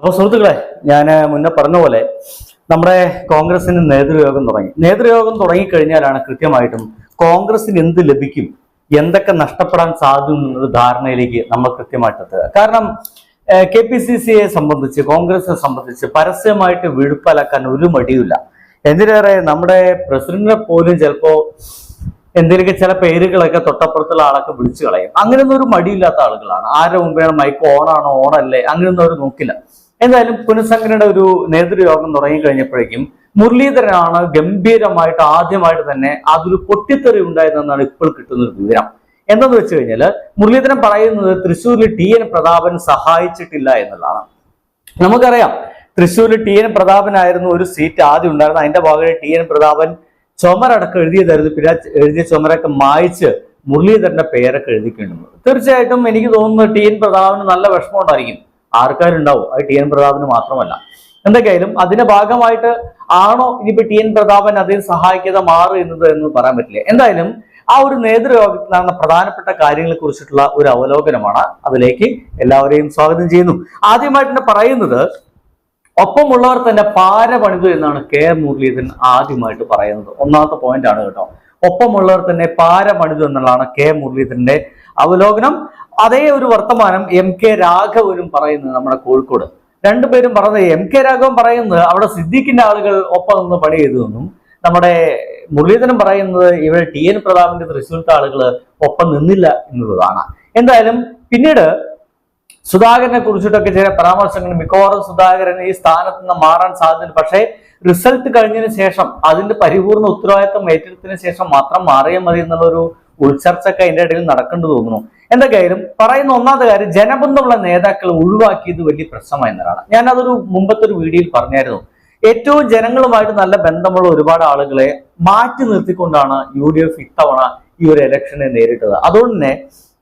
അപ്പൊ സുഹൃത്തുക്കളെ ഞാൻ മുന്നേ പറഞ്ഞ പോലെ നമ്മുടെ കോൺഗ്രസിന് നേതൃയോഗം തുടങ്ങി. നേതൃയോഗം തുടങ്ങിക്കഴിഞ്ഞാലാണ് കൃത്യമായിട്ടും കോൺഗ്രസിന് എന്ത് ലഭിക്കും എന്തൊക്കെ നഷ്ടപ്പെടാൻ സാധ്യത ധാരണയിലേക്ക് നമ്മൾ കൃത്യമായിട്ട് എത്തുക. കാരണം കെ പി സി സിയെ സംബന്ധിച്ച് കോൺഗ്രസിനെ സംബന്ധിച്ച് പരസ്യമായിട്ട് വിഴുപ്പലക്കാൻ ഒരു മടിയുമില്ല. എന്തിനേറെ നമ്മുടെ പ്രസിഡന്റിനെ പോലും ചിലപ്പോ എന്തെങ്കിലും ചില പേരുകളൊക്കെ തൊട്ടപ്പുറത്തുള്ള ആളൊക്കെ വിളിച്ചു കളയും. അങ്ങനെയൊന്നും ഒരു മടിയില്ലാത്ത ആളുകളാണ്. ആരുടെ മുമ്പേ മൈക്ക് ഓണാണോ ഓണല്ലേ അങ്ങനെയൊന്നും അവർ നോക്കില്ല. എന്തായാലും പുനഃസംഘടനയുടെ ഒരു നേതൃയോഗം തുടങ്ങിക്കഴിഞ്ഞപ്പോഴേക്കും മുരളീധരനാണ് ഗംഭീരമായിട്ട് ആദ്യമായിട്ട് തന്നെ അതൊരു പൊട്ടിത്തെറി ഉണ്ടായതെന്നാണ് ഇപ്പോൾ കിട്ടുന്ന ഒരു വിവരം. എന്തെന്ന് വെച്ച് കഴിഞ്ഞാൽ മുരളീധരൻ പറയുന്നത് തൃശ്ശൂരിൽ ടി എൻ പ്രതാപൻ സഹായിച്ചിട്ടില്ല എന്നുള്ളതാണ് നമുക്കറിയാം തൃശ്ശൂരിൽ ടി എൻ പ്രതാപനായിരുന്നു ഒരു സീറ്റ് ആദ്യം ഉണ്ടായിരുന്നത്. അതിന്റെ ഭാഗമായി ടി എൻ പ്രതാപൻ ചുമരടക്കം എഴുതിയതായിരുന്നു. പിന്നെ എഴുതിയ ചുമരൊക്കെ മായിച്ച് മുരളീധരന്റെ പേരൊക്കെ എഴുതിക്കേണ്ടത് തീർച്ചയായിട്ടും എനിക്ക് തോന്നുന്നു ടി എൻ പ്രതാപന് നല്ല വിഷമം ഉണ്ടായിരിക്കും ആർക്കാരുണ്ടാവും അത് ടി എൻ പ്രതാപന് മാത്രമല്ല. എന്തൊക്കെയായാലും അതിന്റെ ഭാഗമായിട്ട് ആണോ ഇനിയിപ്പോ ടി എൻ പ്രതാപൻ അദ്ദേഹം സഹായിക്കാതെ മാറുന്നത് എന്ന് പറയാൻ പറ്റില്ല. എന്തായാലും ആ ഒരു നേതൃയോഗത്തിൽ നടന്ന പ്രധാനപ്പെട്ട കാര്യങ്ങളെ കുറിച്ചിട്ടുള്ള ഒരു അവലോകനമാണ് അതിലേക്ക് എല്ലാവരെയും സ്വാഗതം ചെയ്യുന്നു. ആദ്യമായിട്ട് തന്നെ പറയുന്നത് ഒപ്പമുള്ളവർ തന്നെ പാര പണിതു എന്നാണ് കെ ആർ മുരളീധരൻ ആദ്യമായിട്ട് പറയുന്നത്. ഒന്നാമത്തെ പോയിന്റ് ആണ് കേട്ടോ. ഒപ്പമുള്ളവർ തന്നെ പാര പണിതു എന്നുള്ളതാണ് കെ മുരളീധരന്റെ അവലോകനം. അതേ ഒരു വർത്തമാനം എം കെ രാഘവനും പറയുന്നത് നമ്മുടെ കോഴിക്കോട്. രണ്ടുപേരും പറഞ്ഞത് എം കെ രാഘവൻ പറയുന്നത് അവിടെ സിദ്ദീഖിന്റെ ആളുകൾ ഒപ്പം നിന്ന് പണി ചെയ്തു എന്നും നമ്മുടെ മുരളീധരൻ പറയുന്നത് ഇവിടെ ടി എൻ പ്രതാപിന്റെ തൃശ്ശൂരത്തെ ആളുകൾ ഒപ്പം നിന്നില്ല എന്നുള്ളതാണ്. എന്തായാലും പിന്നീട് സുധാകരനെ കുറിച്ചിട്ടൊക്കെ ചില പരാമർശങ്ങൾ മിക്കവാറും സുധാകരൻ ഈ സ്ഥാനത്ത് നിന്ന് മാറാൻ സാധ്യത പക്ഷേ റിസൾട്ട് കഴിഞ്ഞതിന് ശേഷം അതിന്റെ പരിപൂർണ ഉത്തരവാദിത്തം ഏറ്റെടുത്തതിന് ശേഷം മാത്രം മാറിയാൽ മതി എന്നുള്ളൊരു ഉൾച്ചർച്ചയൊക്കെ അതിന്റെ ഇടയിൽ നടക്കേണ്ടി തോന്നുന്നു. എന്തൊക്കെയായാലും പറയുന്ന ഒന്നാമത്തെ കാര്യം ജനബന്ധമുള്ള നേതാക്കൾ ഒഴിവാക്കിയത് വലിയ പ്രശ്നമായി എന്നതാണ്. ഞാൻ അതൊരു മുമ്പത്തെ ഒരു വീഡിയോയിൽ പറഞ്ഞായിരുന്നു. ഏറ്റവും ജനങ്ങളുമായിട്ട് നല്ല ബന്ധമുള്ള ഒരുപാട് ആളുകളെ മാറ്റി നിർത്തിക്കൊണ്ടാണ് യു ഡി എഫ് ഇത്തവണ ഈ ഒരു ഇലക്ഷനെ നേരിട്ടത്. അതുകൊണ്ട് തന്നെ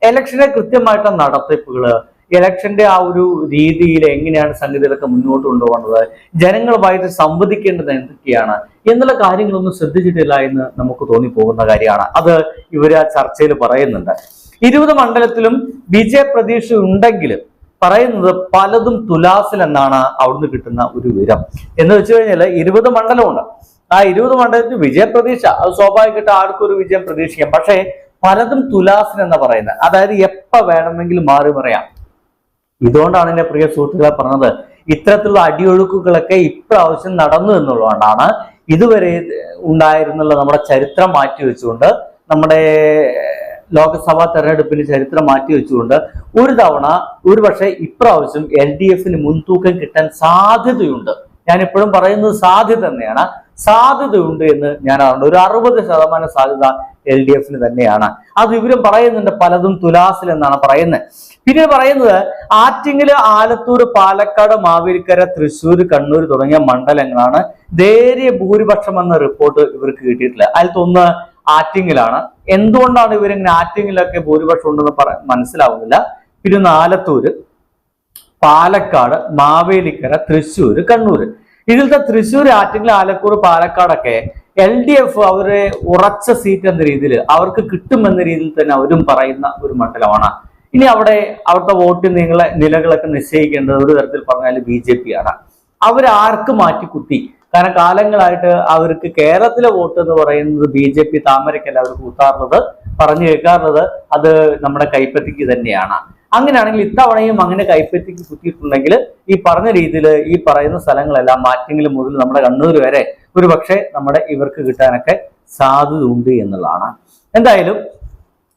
ഇലക്ഷനെ കൃത്യമായിട്ടുള്ള നടത്തിപ്പുകൾ ഇലക്ഷന്റെ ആ ഒരു രീതിയിൽ എങ്ങനെയാണ് സംഗതികളൊക്കെ മുന്നോട്ട് കൊണ്ടുപോകുന്നത്? ജനങ്ങളുമായിട്ട് സംവദിക്കേണ്ടത് എന്തൊക്കെയാണ്? എന്നുള്ള കാര്യങ്ങളൊന്നും ശ്രദ്ധിച്ചിട്ടില്ല എന്ന് നമുക്ക് തോന്നിപ്പോകുന്ന കാര്യമാണ്. അത് ഇവർ ആ ചർച്ചയിൽ പറയുന്നുണ്ട്. ഇരുപത് മണ്ഡലത്തിലും വിജയ പ്രതീക്ഷ ഉണ്ടെങ്കിലും പറയുന്നത് പലതും തുലാസിൽ എന്നാണ് അവിടുന്ന് കിട്ടുന്ന ഒരു വിവരം. എന്ന് വെച്ച് കഴിഞ്ഞാൽ ഇരുപത് മണ്ഡലമുണ്ട്. ആ ഇരുപത് മണ്ഡലത്തിൽ വിജയപ്രതീക്ഷ അത് സ്വാഭാവികമായിട്ട് ആർക്കും ഒരു വിജയം പ്രതീക്ഷിക്കാം. പക്ഷേ പലതും തുലാസിൽ എന്ന് പറയുന്നത്. അതായത് എപ്പ വേണമെങ്കിലും മാറി പറയാം ഇതുകൊണ്ടാണ് എന്റെ പ്രിയ സുഹൃത്തുക്കളെ പറഞ്ഞത് ഇത്തരത്തിലുള്ള അടിയൊഴുക്കുകളൊക്കെ ഇപ്രാവശ്യം നടന്നു എന്നുള്ളതുകൊണ്ടാണ് ഇതുവരെ ഉണ്ടായിരുന്നുള്ള നമ്മുടെ ചരിത്രം മാറ്റി വെച്ചുകൊണ്ട് നമ്മുടെ ലോക്സഭാ തെരഞ്ഞെടുപ്പിന് ചരിത്രം മാറ്റി വെച്ചുകൊണ്ട് ഒരു തവണ ഒരു പക്ഷേ ഇപ്രാവശ്യം എൽ ഡി എഫിന് മുൻതൂക്കം കിട്ടാൻ സാധ്യതയുണ്ട്. ഞാൻ എപ്പോഴും പറയുന്നത് സാധ്യത തന്നെയാണ്. സാധ്യതയുണ്ട് എന്ന് ഞാൻ അറിഞ്ഞു. ഒരു അറുപത് ശതമാനം സാധ്യത എൽ ഡി എഫിന് തന്നെയാണ്. അത് ഇവരും പറയുന്നുണ്ട് പലതും തുലാസിൽ എന്നാണ് പറയുന്നത്. പിന്നെ പറയുന്നത് ആറ്റിങ്ങൽ ആലത്തൂർ പാലക്കാട് മാവേലിക്കര തൃശൂർ കണ്ണൂർ തുടങ്ങിയ മണ്ഡലങ്ങളാണ് നേരിയ ഭൂരിപക്ഷം എന്ന റിപ്പോർട്ട് ഇവർക്ക് കിട്ടിയിട്ടില്ല അതിലത്തൊന്ന് ആറ്റിങ്ങിലാണ്. എന്തുകൊണ്ടാണ് ഇവരിങ്ങനെ ആറ്റിങ്ങിലൊക്കെ ഭൂരിപക്ഷം ഉണ്ടെന്ന് പറ മനസ്സിലാവുന്നില്ല. പിന്നെ ആലത്തൂര് പാലക്കാട് മാവേലിക്കര തൃശ്ശൂർ കണ്ണൂർ ഇതിലത്തെ തൃശ്ശൂർ ആറ്റിങ്ങൽ ആലക്കൂർ പാലക്കാടൊക്കെ എൽ ഡി എഫ് അവരെ ഉറച്ച സീറ്റ് എന്ന രീതിയിൽ അവർക്ക് കിട്ടുമെന്ന രീതിയിൽ തന്നെ അവരും പറയുന്ന ഒരു മണ്ഡലമാണ് ഇനി അവിടെ അവിടുത്തെ വോട്ട് നിങ്ങളെ നിലകളൊക്കെ നിശ്ചയിക്കേണ്ടത് ഒരു തരത്തിൽ പറഞ്ഞാൽ ബി ജെ പി ആണ്. അവരാർക്ക് മാറ്റിക്കുത്തി കാരണം കാലങ്ങളായിട്ട് അവർക്ക് കേരളത്തിലെ വോട്ട് എന്ന് പറയുന്നത് ബി ജെ പി താമരക്കല്ല അവർ കൂത്താറുള്ളത് പറഞ്ഞു കേൾക്കാറുള്ളത് അത് നമ്മുടെ കൈപ്പറ്റിക്ക് തന്നെയാണ്. അങ്ങനെയാണെങ്കിൽ ഇത്തവണയും അങ്ങനെ കൈപ്പറ്റിക്ക് കുത്തിയിട്ടുണ്ടെങ്കിൽ ഈ പറഞ്ഞ രീതിയിൽ ഈ പറയുന്ന സ്ഥലങ്ങളെല്ലാം മാറ്റങ്ങൾ മുതൽ നമ്മുടെ കണ്ണൂർ വരെ. ഒരു പക്ഷേ നമ്മുടെ ഇവർക്ക് കിട്ടാനൊക്കെ സാധ്യത ഉണ്ട് എന്നുള്ളതാണ്. എന്തായാലും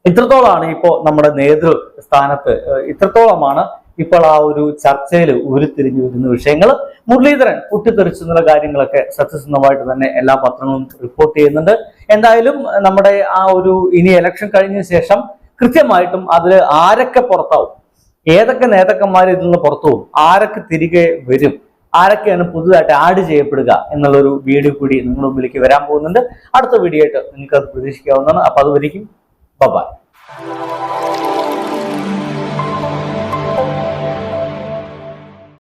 ഇത്രത്തോളമാണ് ഇപ്പോൾ നമ്മുടെ നേതൃ സ്ഥാനത്ത്. ഇത്രത്തോളമാണ് ഇപ്പോൾ ആ ഒരു ചർച്ചയിൽ ഉരുത്തിരിഞ്ഞു വരുന്ന വിഷയങ്ങൾ. മുരളീധരൻ പൊട്ടിത്തെറിച്ചു എന്നുള്ള കാര്യങ്ങളൊക്കെ സത്യസന്ധമായിട്ട് തന്നെ എല്ലാ പത്രങ്ങളും റിപ്പോർട്ട് ചെയ്യുന്നുണ്ട്. എന്തായാലും നമ്മുടെ ആ ഒരു ഇനി ഇലക്ഷൻ കഴിഞ്ഞ ശേഷം കൃത്യമായിട്ടും അതിൽ ആരൊക്കെ പുറത്താവും? ഏതൊക്കെ നേതാക്കന്മാർ ഇതിൽ നിന്ന് പുറത്തു പോകും ആരൊക്കെ തിരികെ വരും? ആരൊക്കെയാണ് പുതുതായിട്ട് ആഡ് ചെയ്യപ്പെടുക എന്നുള്ളൊരു വീഡിയോ കൂടി നിങ്ങളുടെ മുമ്പിലേക്ക് വരാൻ പോകുന്നുണ്ട്. അടുത്ത വീഡിയോ ആയിട്ട് നിങ്ങൾക്ക് അത് പ്രതീക്ഷിക്കാവുന്നതാണ്. അപ്പൊ അതുവരെയും ബൈ